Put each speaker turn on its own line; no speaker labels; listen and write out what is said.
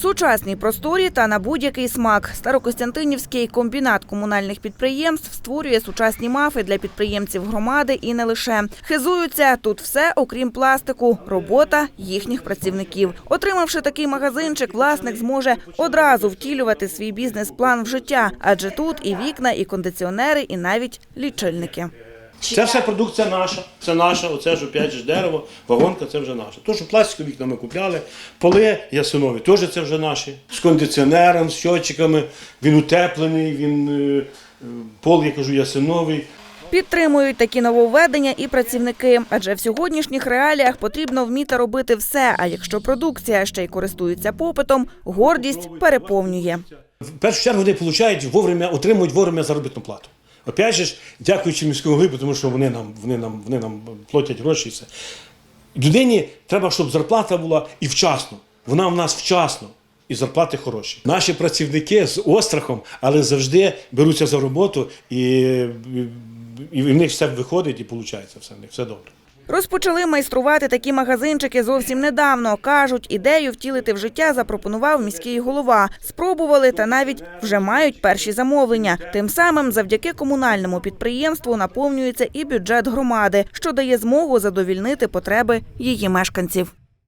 Сучасні просторі та на будь-який смак. Старокостянтинівський комбінат комунальних підприємств створює сучасні мафи для підприємців громади і не лише. Хизуються тут все, окрім пластику, робота їхніх працівників. Отримавши такий магазинчик, власник зможе одразу втілювати свій бізнес-план в життя, адже тут і вікна, і кондиціонери, і навіть лічильники.
Це все продукція наша, це наша, оце ж опять же дерево, вагонка це вже наша. То, що пластикові вікна ми купляли, поли ясинові, теж це вже наші. З кондиціонером, з щотчиками, він утеплений, він е, е, пол, я кажу, ясиновий.
Підтримують такі нововведення і працівники, адже в сьогоднішніх реаліях потрібно вміти робити все. А якщо продукція ще й користується попитом, гордість переповнює.
В першу чергу вони получають вовремя, отримують вовремя заробітну плату. Опять же дякуючи міському голові, тому що вони нам, вони нам, вони нам платять гроші і все. Людині треба, щоб зарплата була і вчасно. Вона в нас вчасно. І зарплати хороші. Наші працівники з острахом, але завжди беруться за роботу, і, і в них все виходить і виходить все, в них все добре.
Розпочали майструвати такі магазинчики зовсім недавно. Кажуть, ідею втілити в життя запропонував міський голова. Спробували та навіть вже мають перші замовлення. Тим самим, завдяки комунальному підприємству, наповнюється і бюджет громади, що дає змогу задовільнити потреби її мешканців.